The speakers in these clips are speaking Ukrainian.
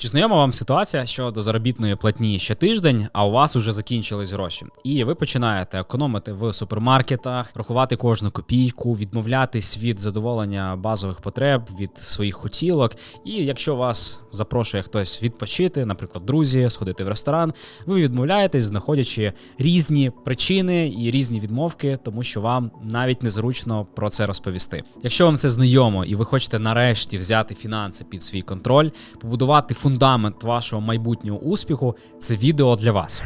Чи знайома вам ситуація, що до заробітної платні ще тиждень, а у вас уже закінчились гроші? І ви починаєте економити в супермаркетах, рахувати кожну копійку, відмовлятись від задоволення базових потреб, від своїх хотілок. І якщо вас запрошує хтось відпочити, наприклад, друзі, сходити в ресторан, ви відмовляєтесь, знаходячи різні причини і різні відмовки, тому що вам навіть незручно про це розповісти. Якщо вам це знайомо і ви хочете нарешті взяти фінанси під свій контроль, побудувати фундамент вашого майбутнього успіху, це відео для вас.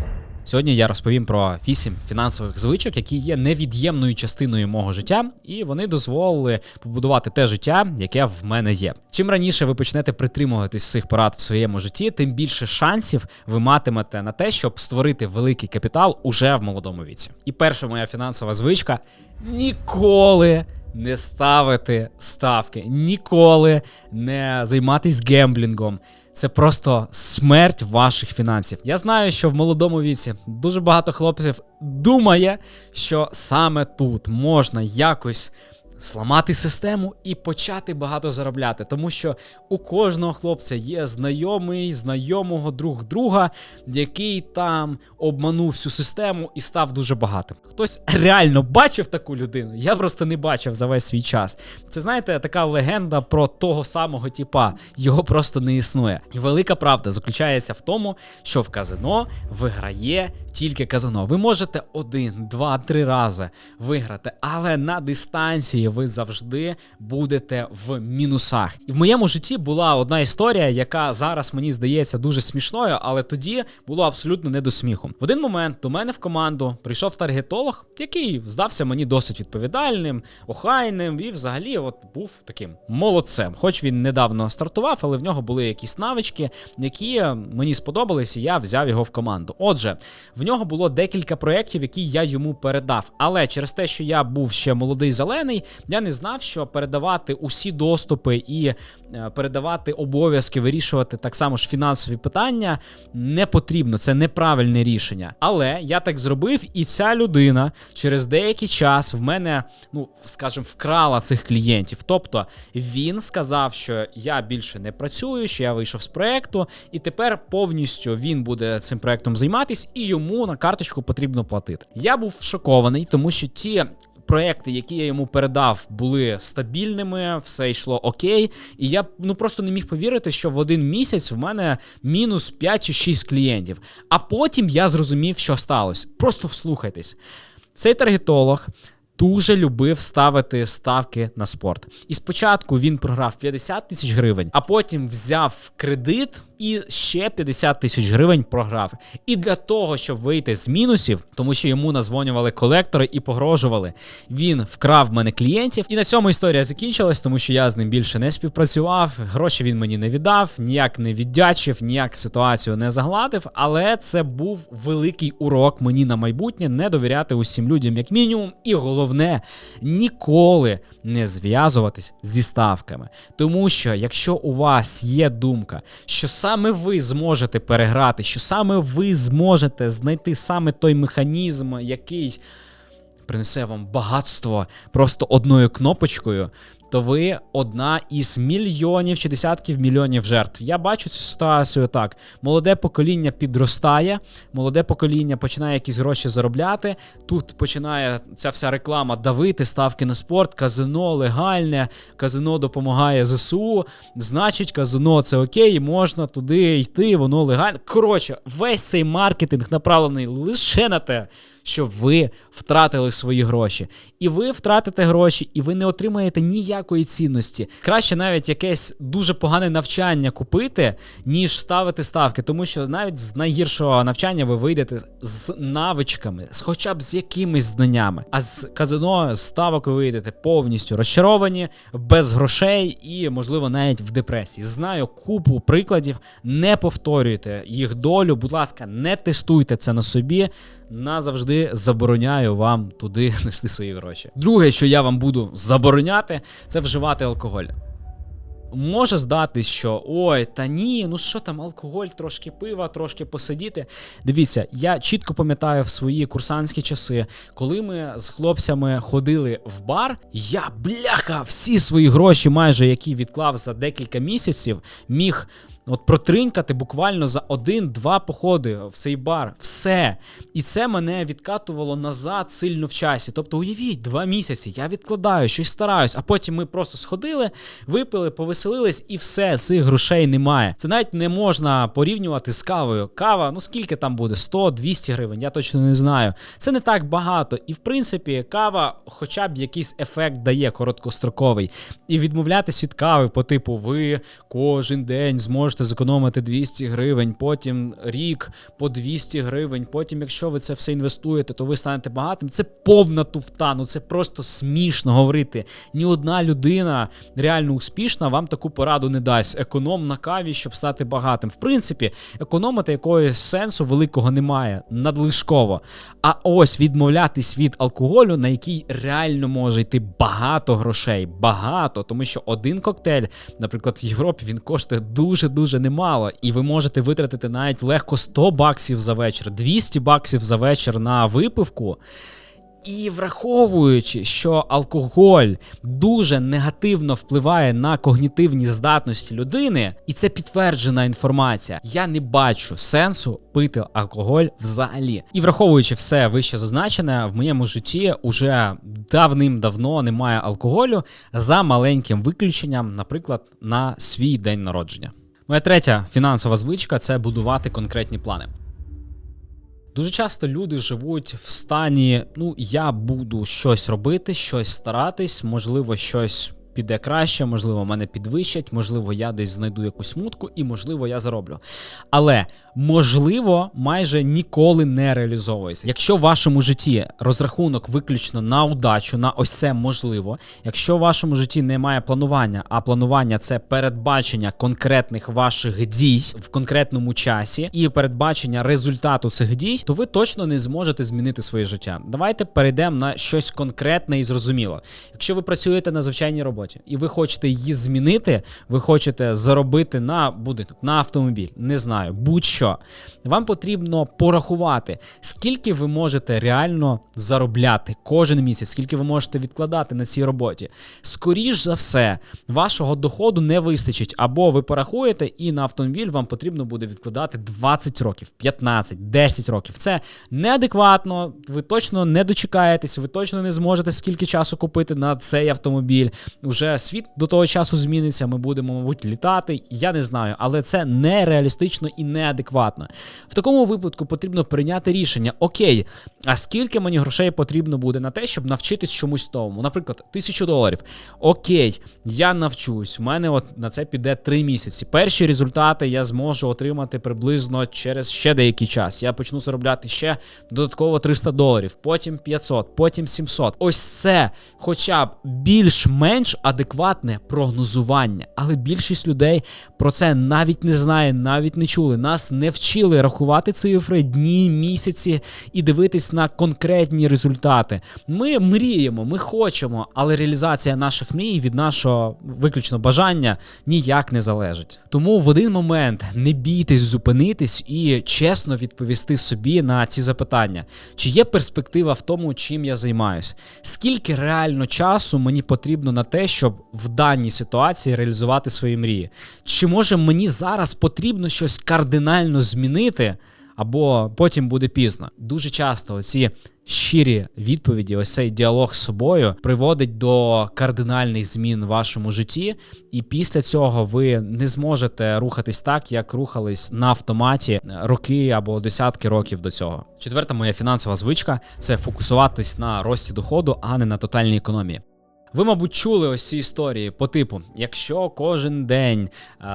Сьогодні я розповім про 8 фінансових звичок, які є невід'ємною частиною мого життя, і вони дозволили побудувати те життя, яке в мене є. Чим раніше ви почнете притримуватись цих порад в своєму житті, тим більше шансів ви матимете на те, щоб створити великий капітал уже в молодому віці. І перша моя фінансова звичка ніколи. Не ставити ставки, ніколи не займатись гемблінгом. Це просто смерть ваших фінансів. Я знаю, що в молодому віці дуже багато хлопців думає, що саме тут можна якось сламати систему і почати багато заробляти, тому що у кожного хлопця є знайомий, знайомого друг друга, який там обманув всю систему і став дуже багатим. Хтось реально бачив таку людину. Я просто не бачив за весь свій час. Це знаєте, така легенда про того самого типа. Його просто не існує. І велика правда заключається в тому, що в казино виграє тільки казино. Ви можете один, два, три рази виграти, але на дистанції ви завжди будете в мінусах. І в моєму житті була одна історія, яка зараз мені здається дуже смішною, але тоді було абсолютно не до сміху. В один момент до мене в команду прийшов таргетолог, який здався мені досить відповідальним, охайним і взагалі от був таким молодцем. Хоч він недавно стартував, але в нього були якісь навички, які мені сподобались, і я взяв його в команду. Отже, в нього було декілька проєктів, які я йому передав. Але через те, що я був ще молодий зелений, я не знав, що передавати усі доступи і е, передавати обов'язки, вирішувати так само ж фінансові питання не потрібно. Це неправильне рішення. Але я так зробив, і ця людина через деякий час в мене, ну скажімо, вкрала цих клієнтів. Тобто він сказав, що я більше не працюю, що я вийшов з проекту, і тепер повністю він буде цим проектом займатися, і йому на карточку потрібно платити. Я був шокований, тому що ті. Проекти, які я йому передав, були стабільними, все йшло окей. І я ну просто не міг повірити, що в один місяць в мене мінус 5 чи 6 клієнтів. А потім я зрозумів, що сталося. Просто вслухайтесь. Цей таргетолог дуже любив ставити ставки на спорт. І спочатку він програв 50 тисяч гривень, а потім взяв кредит і ще 50 тисяч гривень програв. І для того, щоб вийти з мінусів, тому що йому назвонювали колектори і погрожували, він вкрав мене клієнтів. І на цьому історія закінчилась, тому що я з ним більше не співпрацював. Гроші він мені не віддав, ніяк не віддячив, ніяк ситуацію не загладив. Але це був великий урок мені на майбутнє не довіряти усім людям, як мінімум. І головне ніколи не зв'язуватись зі ставками. Тому що якщо у вас є думка, що саме ви зможете переграти, що саме ви зможете знайти саме той механізм, який принесе вам багатство просто одною кнопочкою, то ви одна із мільйонів чи десятків мільйонів жертв. Я бачу цю ситуацію так: молоде покоління підростає, молоде покоління починає якісь гроші заробляти. Тут починає ця вся реклама давити, ставки на спорт, казино легальне, казино допомагає ЗСУ. Значить, казино це окей, можна туди йти, воно легальне. Коротше, весь цей маркетинг направлений лише на те. Щоб ви втратили свої гроші, і ви втратите гроші, і ви не отримаєте ніякої цінності. Краще навіть якесь дуже погане навчання купити, ніж ставити ставки, тому що навіть з найгіршого навчання ви вийдете з навичками, з хоча б з якимись знаннями. А з казино ставок ви вийдете повністю розчаровані, без грошей і, можливо, навіть в депресії. Знаю купу прикладів. Не повторюйте їх долю. Будь ласка, не тестуйте це на собі. Назавжди забороняю вам туди нести свої гроші. Друге, що я вам буду забороняти, це вживати алкоголь. Може здатись, що ой, та ні, ну що там, алкоголь, трошки пива, трошки посидіти. Дивіться, я чітко пам'ятаю в свої курсантські часи, коли ми з хлопцями ходили в бар, я бляха всі свої гроші, майже які відклав за декілька місяців, міг От протринькати буквально за один-два походи в цей бар. Все. І це мене відкатувало назад сильно в часі. Тобто, уявіть, два місяці я відкладаю, щось стараюсь, а потім ми просто сходили, випили, повеселились, і все, цих грошей немає. Це навіть не можна порівнювати з кавою. Кава, ну скільки там буде? 100-200 гривень, я точно не знаю. Це не так багато. І в принципі, кава, хоча б якийсь ефект дає короткостроковий. І відмовлятись від кави по типу, ви кожен день зможете зекономити 200 гривень, потім рік по 200 гривень. Потім, якщо ви це все інвестуєте, то ви станете багатим. Це повна туфта. Ну це просто смішно говорити. Ні одна людина реально успішна вам таку пораду не дасть. Економ на каві, щоб стати багатим. В принципі, економити якогось сенсу великого немає, надлишково. А ось відмовлятись від алкоголю, на який реально може йти багато грошей, багато, тому що один коктейль, наприклад, в Європі він коштує дуже дуже немало, і ви можете витратити навіть легко 100 баксів за вечір, 200 баксів за вечір на випивку. І враховуючи, що алкоголь дуже негативно впливає на когнітивні здатності людини, і це підтверджена інформація, я не бачу сенсу пити алкоголь взагалі. І враховуючи все вище зазначене, в моєму житті уже давним-давно немає алкоголю за маленьким виключенням, наприклад, на свій день народження. Моя третя фінансова звичка це будувати конкретні плани. Дуже часто люди живуть в стані: ну, я буду щось робити, щось старатись, можливо, щось піде краще, можливо, мене підвищать, можливо, я десь знайду якусь мутку, і можливо, я зароблю. Але можливо, майже ніколи не реалізовується. Якщо в вашому житті розрахунок виключно на удачу, на ось це можливо. Якщо в вашому житті немає планування, а планування це передбачення конкретних ваших дій в конкретному часі і передбачення результату цих дій, то ви точно не зможете змінити своє життя. Давайте перейдемо на щось конкретне і зрозуміло. Якщо ви працюєте на звичайній роботі і ви хочете її змінити, ви хочете заробити на будинок, на автомобіль, не знаю, будь-що. Вам потрібно порахувати, скільки ви можете реально заробляти кожен місяць, скільки ви можете відкладати на цій роботі. Скоріш за все, вашого доходу не вистачить, або ви порахуєте, і на автомобіль вам потрібно буде відкладати 20 років, 15, 10 років. Це неадекватно, ви точно не дочекаєтесь, ви точно не зможете скільки часу купити на цей автомобіль. Уже світ до того часу зміниться, ми будемо, мабуть, літати. Я не знаю, але це нереалістично і неадекватно. В такому випадку потрібно прийняти рішення: окей, а скільки мені грошей потрібно буде на те, щоб навчитись чомусь тому? Наприклад, тисячу доларів. Окей, я навчусь. В мене от на це піде три місяці. Перші результати я зможу отримати приблизно через ще деякий час. Я почну заробляти ще додатково 300 доларів, потім 500, потім 700. Ось це, хоча б більш-менш адекватне прогнозування. Але більшість людей про це навіть не знає, навіть не чули. Нас не вчили рахувати цифри, дні, місяці і дивитись на конкретні результати. Ми мріємо, ми хочемо, але реалізація наших мрій від нашого виключно бажання ніяк не залежить. Тому в один момент не бійтесь зупинитись і чесно відповісти собі на ці запитання: чи є перспектива в тому, чим я займаюсь? Скільки реально часу мені потрібно на те, щоб в даній ситуації реалізувати свої мрії? Чи може мені зараз потрібно щось кардинально змінити? Або потім буде пізно. Дуже часто ці щирі відповіді, ось цей діалог з собою приводить до кардинальних змін в вашому житті, і після цього ви не зможете рухатись так, як рухались на автоматі роки або десятки років до цього. Четверта моя фінансова звичка це фокусуватись на рості доходу, а не на тотальній економії. Ви, мабуть, чули ось ці історії по типу: якщо кожен день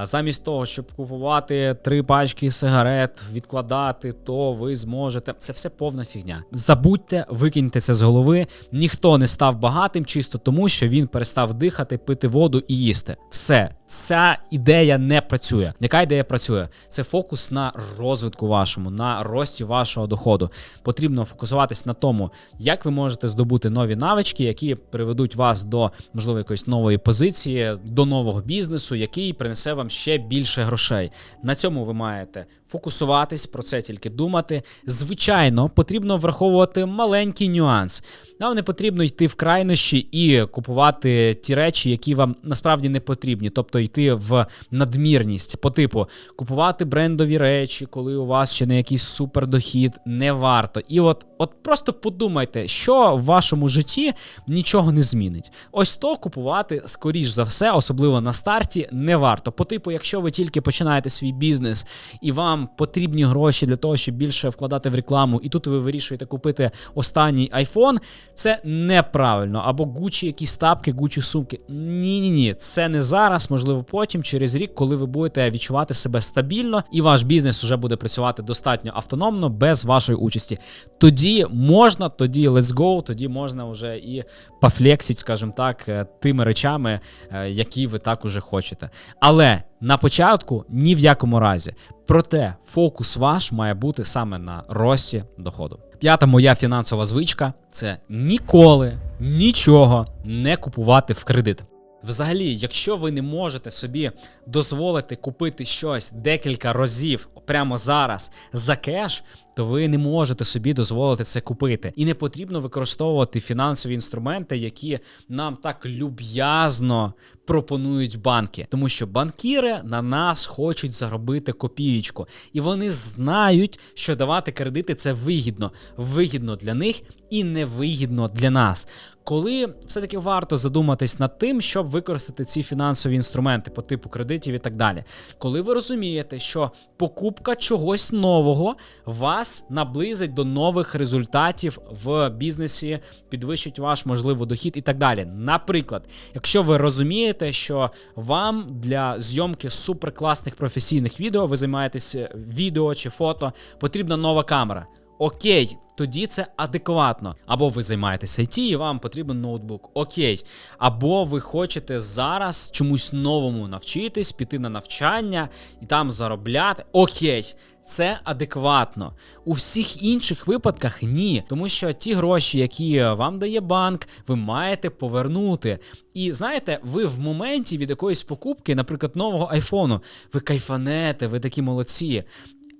замість того, щоб купувати три пачки сигарет, відкладати, то ви зможете. Це все повна фігня. Забудьте, викиньте це з голови. Ніхто не став багатим чисто тому, що він перестав дихати, пити воду і їсти. Все. Ця ідея не працює. Яка ідея працює? Це фокус на розвитку вашому, на рості вашого доходу. Потрібно фокусуватись на тому, як ви можете здобути нові навички, які приведуть вас до можливо якоїсь нової позиції, до нового бізнесу, який принесе вам ще більше грошей. На цьому ви маєте фокусуватись, про це тільки думати. Звичайно, потрібно враховувати маленький нюанс. Нам не потрібно йти в крайнощі і купувати ті речі, які вам насправді не потрібні, тобто йти в надмірність по типу купувати брендові речі, коли у вас ще не якийсь супердохід, не варто. І от, от просто подумайте, що в вашому житті нічого не змінить. Ось то купувати, скоріш за все, особливо на старті, не варто. По типу, якщо ви тільки починаєте свій бізнес і вам потрібні гроші для того, щоб більше вкладати в рекламу, і тут ви вирішуєте купити останній iPhone, це неправильно. Або Gucci якісь тапки, Gucci сумки. Ні, ні, ні, це не зараз, можливо, потім, через рік, коли ви будете відчувати себе стабільно, і ваш бізнес вже буде працювати достатньо автономно, без вашої участі. Тоді можна, тоді let's go, тоді можна вже і пофлексіть, скажімо так, е, тими речами, е, які ви так уже хочете. Але на початку ні в якому разі. Проте фокус ваш має бути саме на рості доходу. П'ята моя фінансова звичка це ніколи нічого не купувати в кредит. Взагалі, якщо ви не можете собі дозволити купити щось декілька разів прямо зараз за кеш, то ви не можете собі дозволити це купити. І не потрібно використовувати фінансові інструменти, які нам так люб'язно пропонують банки, тому що банкіри на нас хочуть заробити копієчку, і вони знають, що давати кредити це вигідно, вигідно для них і невигідно для нас. Коли все-таки варто задуматись над тим, щоб використати ці фінансові інструменти по типу кредитів і так далі. Коли ви розумієте, що покупка чогось нового вас наблизить до нових результатів в бізнесі, підвищить ваш можливо дохід і так далі. Наприклад, якщо ви розумієте, що вам для зйомки суперкласних професійних відео, ви займаєтесь відео чи фото, потрібна нова камера. Окей, тоді це адекватно. Або ви займаєтеся IT і вам потрібен ноутбук. Окей. Або ви хочете зараз чомусь новому навчитись, піти на навчання і там заробляти. Окей. Це адекватно. У всіх інших випадках ні, тому що ті гроші, які вам дає банк, ви маєте повернути. І знаєте, ви в моменті від якоїсь покупки, наприклад, нового айфону, ви кайфанете, ви такі молодці.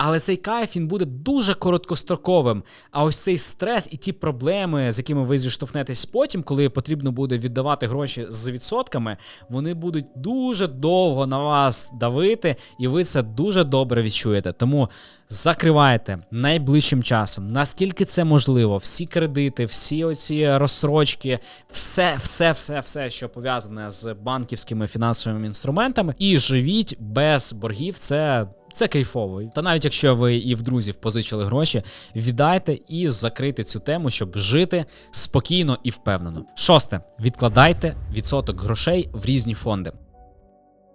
Але цей кайф він буде дуже короткостроковим. А ось цей стрес і ті проблеми, з якими ви зіштовхнетесь потім, коли потрібно буде віддавати гроші з відсотками, вони будуть дуже довго на вас давити, і ви це дуже добре відчуєте. Тому закривайте найближчим часом, наскільки це можливо, всі кредити, всі оці розсрочки, все, все, все, все, що пов'язане з банківськими фінансовими інструментами, і живіть без боргів. Це. Це кайфово. Та навіть якщо ви і в друзів позичили гроші, віддайте і закрити цю тему, щоб жити спокійно і впевнено. Шосте, відкладайте відсоток грошей в різні фонди.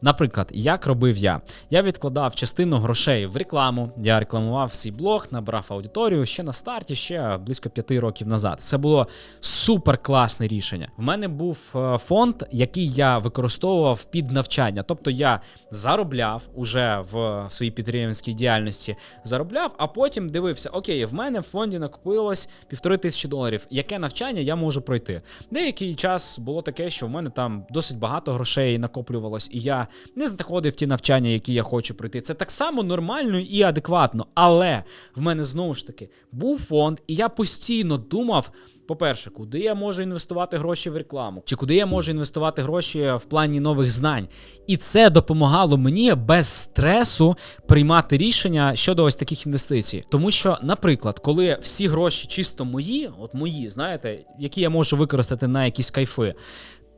Наприклад, як робив я? Я відкладав частину грошей в рекламу, я рекламував свій блог, набрав аудиторію ще на старті, ще близько п'яти років назад. Це було супер класне рішення. В мене був е, фонд, який я використовував під навчання. Тобто я заробляв уже в своїй підприємницькій діяльності, заробляв, а потім дивився: окей, в мене в фонді накопилось півтори тисячі доларів. Яке навчання я можу пройти? Деякий час було таке, що в мене там досить багато грошей накоплювалось, і я не знаходив ті навчання, які я хочу пройти. Це так само нормально і адекватно. Але в мене знову ж таки був фонд, і я постійно думав. По-перше, куди я можу інвестувати гроші в рекламу, чи куди я можу інвестувати гроші в плані нових знань. І це допомагало мені без стресу приймати рішення щодо ось таких інвестицій. Тому що, наприклад, коли всі гроші чисто мої, от мої, знаєте, які я можу використати на якісь кайфи,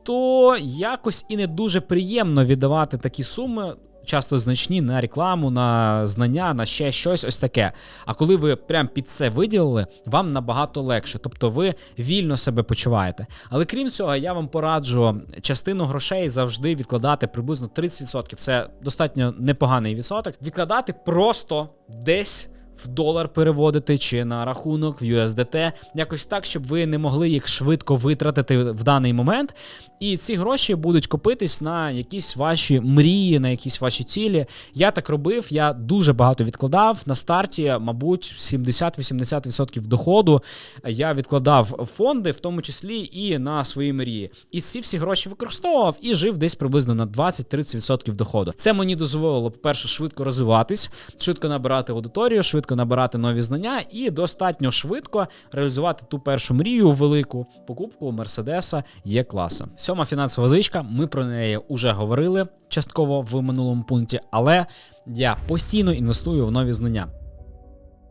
то якось і не дуже приємно віддавати такі суми. Часто значні на рекламу, на знання, на ще щось ось таке. А коли ви прям під це виділили, вам набагато легше, тобто ви вільно себе почуваєте. Але крім цього, я вам пораджу частину грошей завжди відкладати приблизно 30%. Це достатньо непоганий відсоток. Відкладати просто десь в долар переводити чи на рахунок в USDT, якось так, щоб ви не могли їх швидко витратити в даний момент. І ці гроші будуть копитись на якісь ваші мрії, на якісь ваші цілі. Я так робив, я дуже багато відкладав на старті, мабуть, 70-80% доходу. Я відкладав фонди, в тому числі і на свої мрії. І ці всі гроші використовував і жив десь приблизно на 20-30% доходу. Це мені дозволило, по-перше, швидко розвиватись, швидко набирати аудиторію, швидко набирати нові знання і достатньо швидко реалізувати ту першу мрію велику покупку Мерседеса є класа. Сьома фінансова звичка. Ми про неї вже говорили частково в минулому пункті, але я постійно інвестую в нові знання.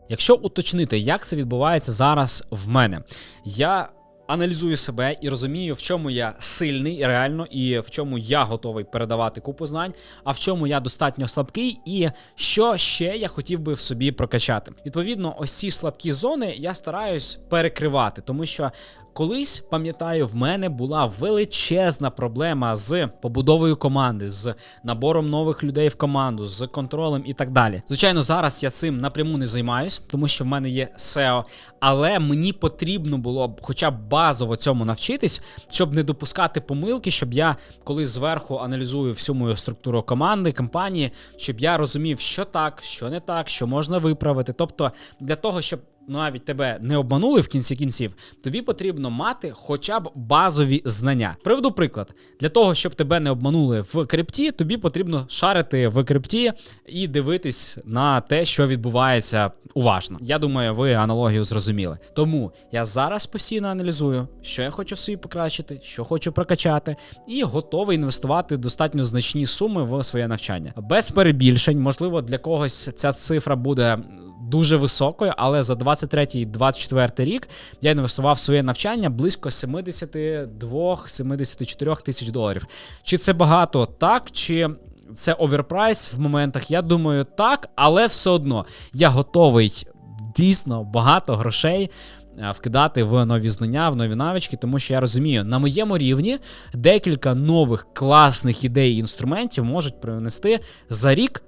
Якщо уточнити, як це відбувається зараз в мене, я аналізую себе і розумію, в чому я сильний реально, і в чому я готовий передавати купу знань, а в чому я достатньо слабкий, і що ще я хотів би в собі прокачати. Відповідно, ось ці слабкі зони я стараюсь перекривати, тому що. Колись пам'ятаю, в мене була величезна проблема з побудовою команди, з набором нових людей в команду, з контролем і так далі. Звичайно, зараз я цим напряму не займаюсь, тому що в мене є SEO, але мені потрібно було хоча б базово цьому навчитись, щоб не допускати помилки, щоб я коли зверху аналізую всю мою структуру команди, компанії, щоб я розумів, що так, що не так, що можна виправити. Тобто для того, щоб навіть тебе не обманули в кінці кінців, тобі потрібно мати хоча б базові знання. Приведу приклад: для того, щоб тебе не обманули в крипті, тобі потрібно шарити в крипті і дивитись на те, що відбувається уважно. Я думаю, ви аналогію зрозуміли. Тому я зараз постійно аналізую, що я хочу собі покращити, що хочу прокачати, і готовий інвестувати достатньо значні суми в своє навчання. Без перебільшень, можливо, для когось ця цифра буде дуже високою, але за 23-24 рік я інвестував в своє навчання близько 72-74 тисяч доларів. Чи це багато так, чи це оверпрайс в моментах? Я думаю, так, але все одно я готовий дійсно багато грошей. е, Вкидати в нові знання, в нові навички, тому що я розумію, на моєму рівні декілька нових класних ідей і інструментів можуть принести за рік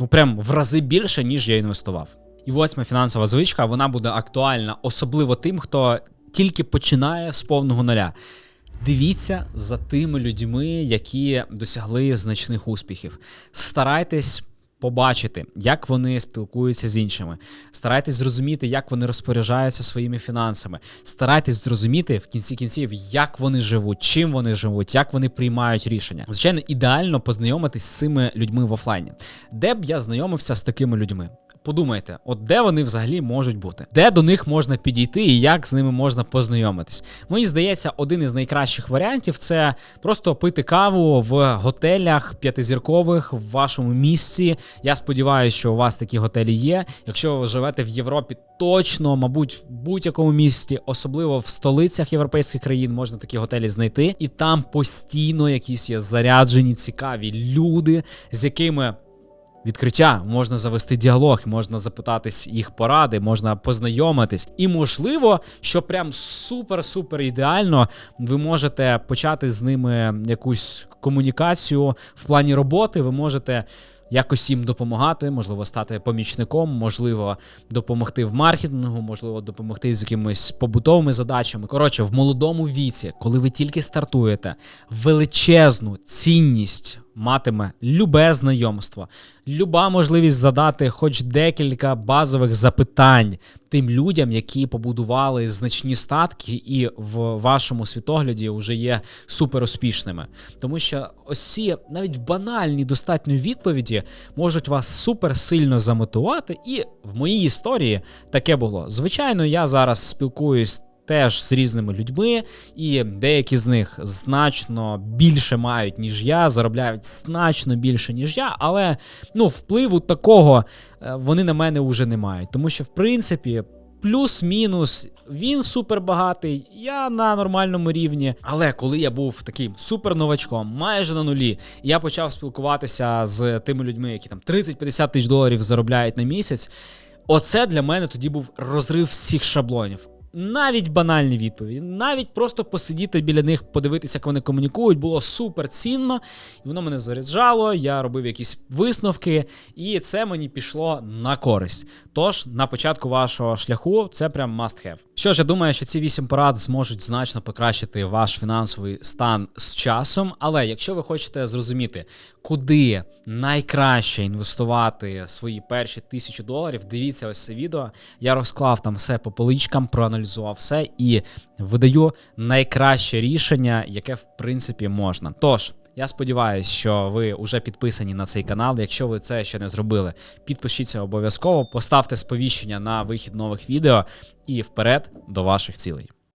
ну прям в рази більше, ніж я інвестував. І восьма фінансова звичка вона буде актуальна, особливо тим, хто тільки починає з повного нуля. Дивіться за тими людьми, які досягли значних успіхів. Старайтесь побачити, як вони спілкуються з іншими. Старайтесь зрозуміти, як вони розпоряджаються своїми фінансами. Старайтесь зрозуміти в кінці кінців, як вони живуть, чим вони живуть, як вони приймають рішення. Звичайно, ідеально познайомитись з цими людьми в офлайні. Де б я знайомився з такими людьми? Подумайте, от де вони взагалі можуть бути, де до них можна підійти і як з ними можна познайомитись. Мені здається, один із найкращих варіантів це просто пити каву в готелях п'ятизіркових в вашому місці. Я сподіваюся, що у вас такі готелі є. Якщо ви живете в Європі, точно, мабуть, в будь-якому місті, особливо в столицях європейських країн, можна такі готелі знайти, і там постійно якісь є заряджені, цікаві люди, з якими відкриття, можна завести діалог, можна запитатись їх поради, можна познайомитись. І можливо, що прям супер-супер ідеально, ви можете почати з ними якусь комунікацію в плані роботи. Ви можете. Якось їм допомагати, можливо, стати помічником, можливо, допомогти в маркетингу, можливо, допомогти з якимись побутовими задачами. Коротше, в молодому віці, коли ви тільки стартуєте, величезну цінність матиме любе знайомство, люба можливість задати хоч декілька базових запитань тим людям, які побудували значні статки, і в вашому світогляді вже є супер успішними. Тому що ось ці навіть банальні достатньо відповіді можуть вас супер сильно замотивувати. І в моїй історії таке було. Звичайно, я зараз спілкуюсь. Теж з різними людьми, і деякі з них значно більше мають, ніж я, заробляють значно більше, ніж я, але ну, впливу такого е, вони на мене вже не мають. Тому що, в принципі, плюс-мінус він супербагатий, я на нормальному рівні. Але коли я був таким суперновачком, майже на нулі, я почав спілкуватися з тими людьми, які там 30-50 тисяч доларів заробляють на місяць. Оце для мене тоді був розрив всіх шаблонів. Навіть банальні відповіді, навіть просто посидіти біля них, подивитися, як вони комунікують, було супер цінно. І воно мене заряджало, я робив якісь висновки, і це мені пішло на користь. Тож на початку вашого шляху це прям must have. Що ж, я думаю, що ці вісім порад зможуть значно покращити ваш фінансовий стан з часом. Але якщо ви хочете зрозуміти, куди найкраще інвестувати свої перші тисячу доларів, дивіться ось це відео. Я розклав там все по поличкам, проаналізував все і видаю найкраще рішення, яке в принципі можна. Тож. Я сподіваюся, що ви вже підписані на цей канал. Якщо ви це ще не зробили, підпишіться обов'язково, поставте сповіщення на вихід нових відео і вперед до ваших цілей.